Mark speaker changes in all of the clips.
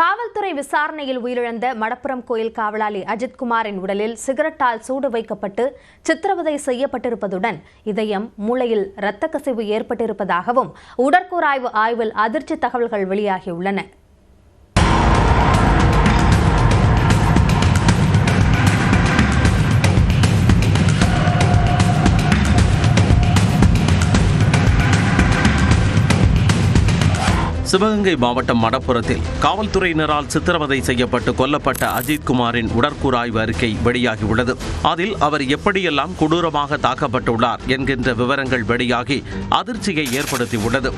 Speaker 1: காவல்துறை விசாரணையில் உயிரிழந்த மடப்புரம் கோயில் காவலாளி அஜித்குமாரின் உடலில் சிகரெட்டால் சூடு வைக்கப்பட்டு சித்திரவதை செய்யப்பட்டிருப்பதுடன் இதயம் மூளையில் இரத்த கசிவு ஏற்பட்டிருப்பதாகவும் உடற்கூராய்வு ஆய்வில் அதிர்ச்சி தகவல்கள் வெளியாகியுள்ளன.
Speaker 2: சிவகங்கை மாவட்டம் மடப்புறத்தில் காவல்துறையினரால் சித்திரவதை செய்யப்பட்டு கொல்லப்பட்ட அஜித் குமாரின் உடற்கூறாய்வு அறிக்கை வெளியாகியுள்ளது. அதில் அவர் எப்படியெல்லாம் கொடூரமாக தாக்கப்பட்டுள்ளார் என்கின்ற விவரங்கள் வெளியாகி அதிர்ச்சியை ஏற்படுத்தியுள்ளது.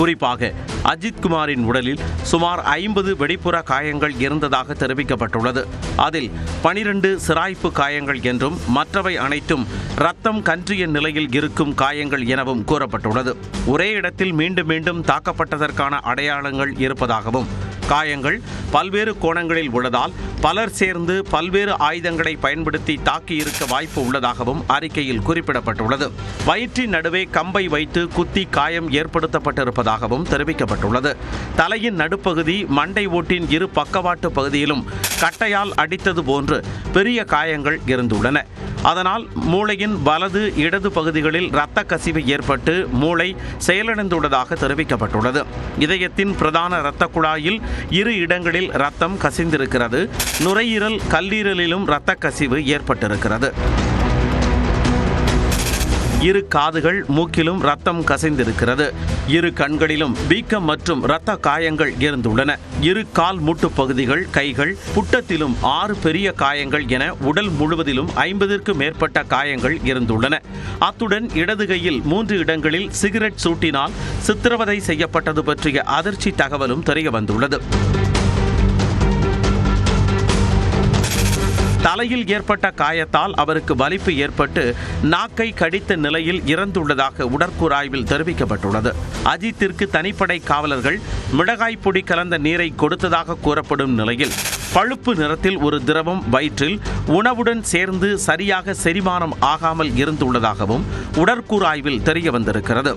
Speaker 2: குறிப்பாக அஜித் குமாரின் உடலில் சுமார் ஐம்பது வெடிப்புற காயங்கள் இருந்ததாக தெரிவிக்கப்பட்டுள்ளது. அதில் பனிரெண்டு சிராய்ப்பு காயங்கள் என்றும் மற்றவை அனைத்தும் ரத்தம் கன்றிய நிலையில் இருக்கும் காயங்கள் எனவும் கூறப்பட்டுள்ளது. ஒரே இடத்தில் மீண்டும் மீண்டும் தாக்கப்பட்டதற்கான அடையாளங்கள் இருப்பதாகவும் காயங்கள் பல்வேறு கோணங்களில் உள்ளதால் பலர் சேர்ந்து பல்வேறு ஆயுதங்களை பயன்படுத்தி தாக்கியிருக்க வாய்ப்பு உள்ளதாகவும் அறிக்கையில் குறிப்பிடப்பட்டுள்ளது. வயிற்றின் நடுவே கம்பை வைத்து குத்தி காயம் ஏற்படுத்தப்பட்டிருப்பதாகவும் தெரிவிக்கப்பட்டுள்ளது. தலையின் நடுப்பகுதி மண்டை ஓட்டின் இரு பக்கவாட்டு பகுதியிலும் கட்டையால் அடித்தது போன்று பெரிய காயங்கள் இருந்துள்ளன. அதனால் மூளையின் வலது இடது பகுதிகளில் இரத்த கசிவு ஏற்பட்டு மூளை செயலிழந்துள்ளதாக தெரிவிக்கப்பட்டுள்ளது. இதயத்தின் பிரதான இரத்த குழாயில் இரு இடங்களில் ரத்தம் கசிந்திருக்கிறது. நுரையீரல் கல்லீரலிலும் இரத்த கசிவு ஏற்பட்டிருக்கிறது. இரு காதுகள் மூக்கிலும் ரத்தம் கசைந்திருக்கிறது. இரு கண்களிலும் வீக்கம் மற்றும் இரத்த காயங்கள் இருந்துள்ளன இரு கால் மூட்டு பகுதிகள் கைகள் புட்டத்திலும் ஆறு பெரிய காயங்கள் என உடல் முழுவதிலும் ஐம்பதிற்கும் மேற்பட்ட காயங்கள் இருந்துள்ளன. அத்துடன் இடது கையில் மூன்று இடங்களில் சிகரெட் சூட்டினால் சித்திரவதை செய்யப்பட்டது பற்றிய அதிர்ச்சி தகவலும் தெரிய வந்துள்ளது. தலையில் ஏற்பட்ட காயத்தால் அவருக்கு வலிப்பு ஏற்பட்டு நாக்கை கடித்த நிலையில் இறந்துள்ளதாக உடற்கூறாய்வில் தெரிவிக்கப்பட்டுள்ளது. அஜித்திற்கு தனிப்படை காவலர்கள் மிளகாய் பொடி கலந்த நீரை கொடுத்ததாக கூறப்படும் நிலையில் பழுப்பு நிறத்தில் ஒரு திரவம் வயிற்றில் உணவுடன் சேர்ந்து சரியாக செரிமானம் ஆகாமல் இருந்துள்ளதாகவும் உடற்கூறாய்வில் தெரிய வந்திருக்கிறது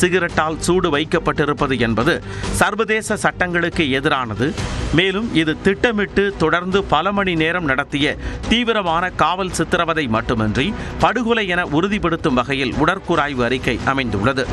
Speaker 2: சிகரெட்டால் சூடு வைக்கப்பட்டிருப்பது என்பது சர்வதேச சட்டங்களுக்கு எதிரானது. மேலும் இது திட்டமிட்டு தொடர்ந்து பல மணி நேரம் நடத்திய தீவிரமான காவல் சித்திரவதை மட்டுமின்றி படுகொலை என உறுதிப்படுத்தும் வகையில் உடற்கூறாய்வு அறிக்கை அமைந்துள்ளது.